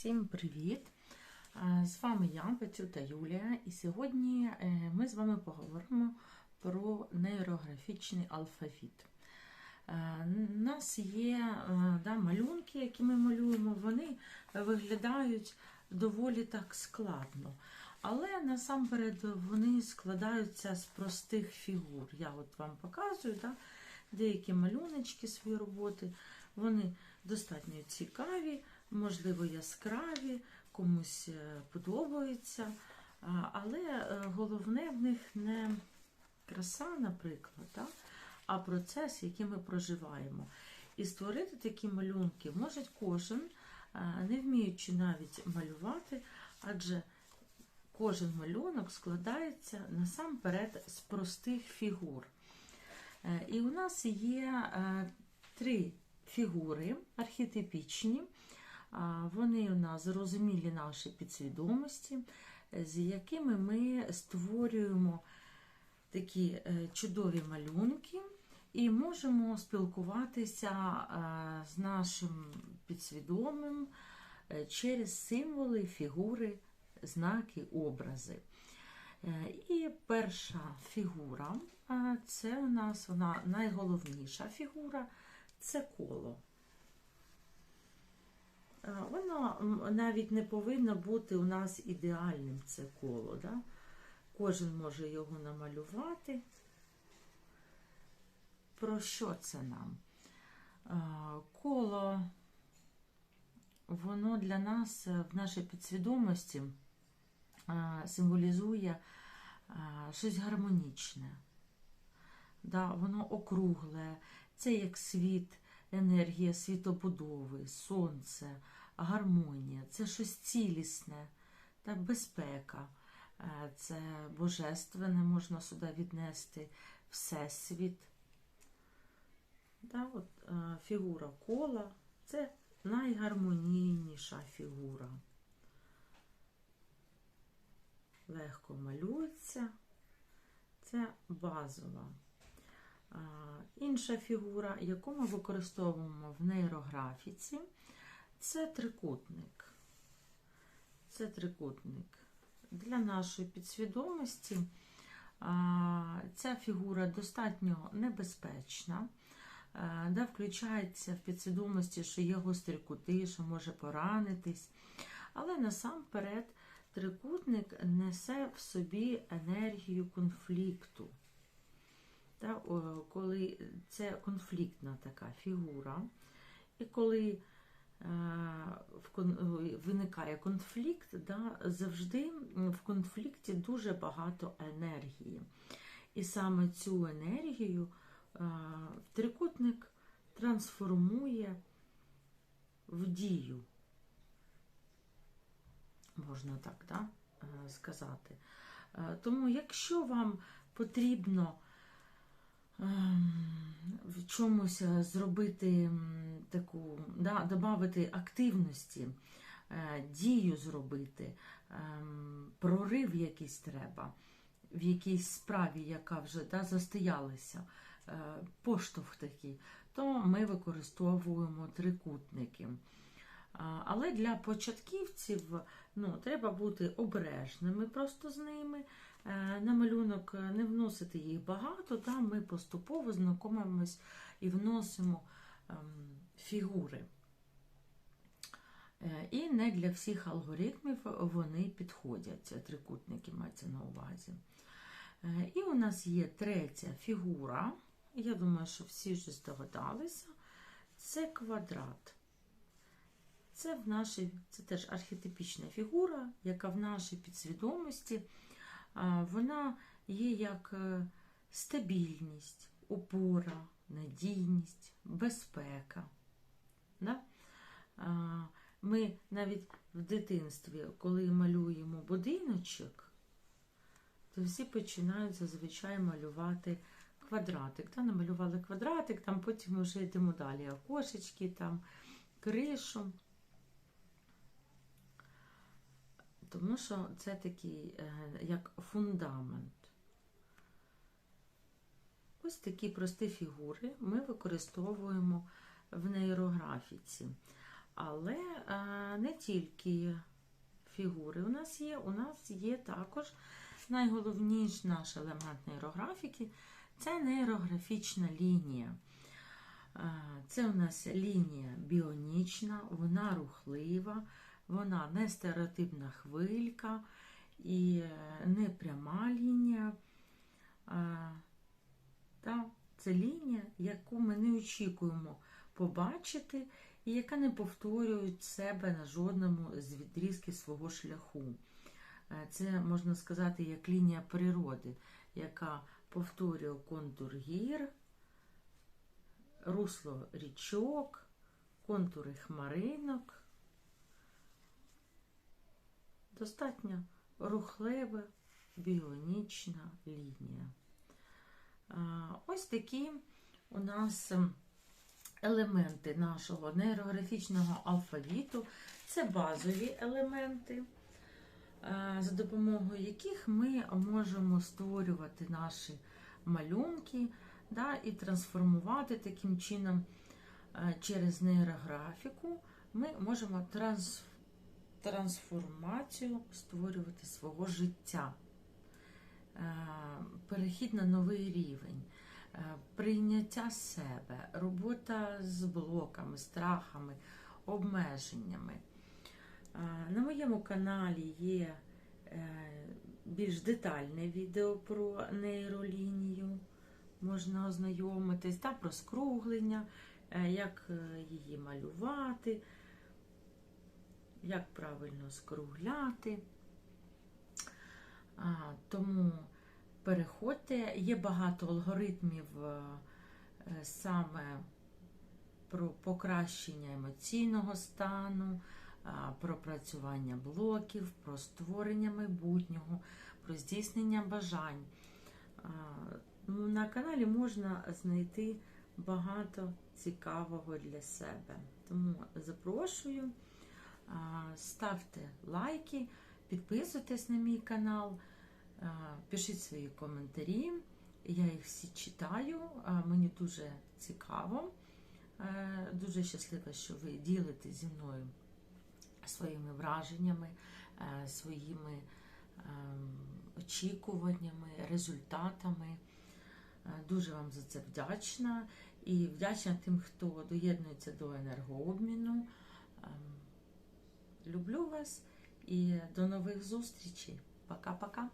Всім привіт! Е, З вами я, Петюта Юлія, і сьогодні е, ми з вами поговоримо про нейрографічний алфавіт. Е, У нас є е, да, малюнки, які ми малюємо, вони виглядають доволі так складно. Але насамперед вони складаються з простих фігур. Я от вам показую да, деякі малюночки свої роботи. Вони достатньо цікаві, можливо, яскраві, комусь е, подобаються. Але е, головне в них не краса, наприклад, а процес, який ми проживаємо. І створити такі малюнки може кожен, е, не вміючи навіть малювати, адже кожен малюнок складається насамперед з простих фігур. І у нас є три фігури архетипічні. Вони у нас зрозумілі наші підсвідомості, е, з якими ми створюємо такі е, чудові малюнки і можемо спілкуватися е, з нашим підсвідомим через символи, фігури, знаки, образи. І перша фігура це у нас вона найголовніша фігура це коло. Навіть не повинно бути у нас ідеальним це коло. Да? Кожен може його намалювати. Про що це нам? Коло, воно для нас е, в нашій підсвідомості е, символізує е, щось гармонічне. Да, воно округле, це як світ, енергія світобудови, сонце, гармонія, це щось цілісне, та безпека, Е, це божественне, можна сюди віднести всесвіт. Да, от, е, фігура кола це найгармонійніша фігура. Легко малюється, це базова. Інша фігура, яку ми використовуємо в нейрографіці, це трикутник. Це трикутник. Для нашої підсвідомості ця фігура достатньо небезпечна, да, включається в підсвідомості, що є гострі кути, що може поранитись. Але насамперед трикутник несе в собі енергію конфлікту. Коли це конфліктна така фігура, і коли виникає конфлікт, да, завжди в конфлікті дуже багато енергії. І саме цю енергію е, трикутник трансформує в дію. Можна так да, е, сказати. Е, Тому, якщо вам потрібно ем, в чомусь е, зробити таку, да, додати активності, е, дію зробити, ем, прорив якийсь треба, в якійсь справі, яка вже да, застоялася, е, поштовх такий, то ми використовуємо трикутники. А, Але для початківців ну, треба бути обережними просто з ними. Е, На малюнок не вносити їх багато, там ми поступово знайомимось і вносимо ем, фігури. Е, І не для всіх алгоритмів вони підходять, трикутники мається на увазі. Е, І у нас є третя фігура, я думаю, що всі вже здогадалися, це квадрат. Це в нашій, це теж архетипічна фігура, яка в нашій підсвідомості вона є як е, стабільність, опора, надійність, безпека. Да? Ми навіть в дитинстві, коли малюємо будиночок, то всі починають зазвичай малювати квадратик. Да? Намалювали квадратик, там потім вже йдемо далі, окошечки, там, кришу. Тому що це такий е, як фундамент. Ось такі прості фігури ми використовуємо в нейрографіці. Але е, не тільки фігури у нас є, у нас є також найголовніший наш елемент нейрографіки це нейрографічна лінія. Е, Це у нас лінія біонічна, вона рухлива, вона не стереотипна хвилька і е, не пряма лінія. Та, це лінія, яку ми не очікуємо побачити, і яка не повторює себе на жодному з відрізків свого шляху. Е, Це можна сказати як лінія природи, яка повторює контур гір, русло річок, контури хмаринок. Достатньо рухлива біонічна лінія. Ось такі у нас ем, елементи нашого нейрографічного алфавіту. Це базові елементи, е, за допомогою яких ми можемо створювати наші малюнки да, і трансформувати таким чином е, через нейрографіку. Ми можемо транс, трансформацію створювати свого життя. Е, Перехід на новий рівень, прийняття себе, робота з блоками, страхами, обмеженнями. Е, На моєму каналі є е, більш детальне відео про нейролінію, можна ознайомитись, та про скруглення, е, як е, її малювати, як правильно скругляти. Тому переходьте, є багато алгоритмів е, е, саме про покращення емоційного стану, про працювання блоків, про створення майбутнього, про здійснення бажань. Ну, На каналі можна знайти багато цікавого для себе. Тому запрошую, ставте лайки. Підписуйтесь на мій канал, е, пишіть свої коментарі. Я їх всі читаю. е, Мені дуже цікаво. Е, Дуже щаслива, що ви ділитесь зі мною своїми враженнями, е, своїми ем, очікуваннями, результатами. Е, Дуже вам за це вдячна і вдячна тим, хто доєднується до енергообміну. Ем, Люблю вас і до нових зустрічей. Пока-пока.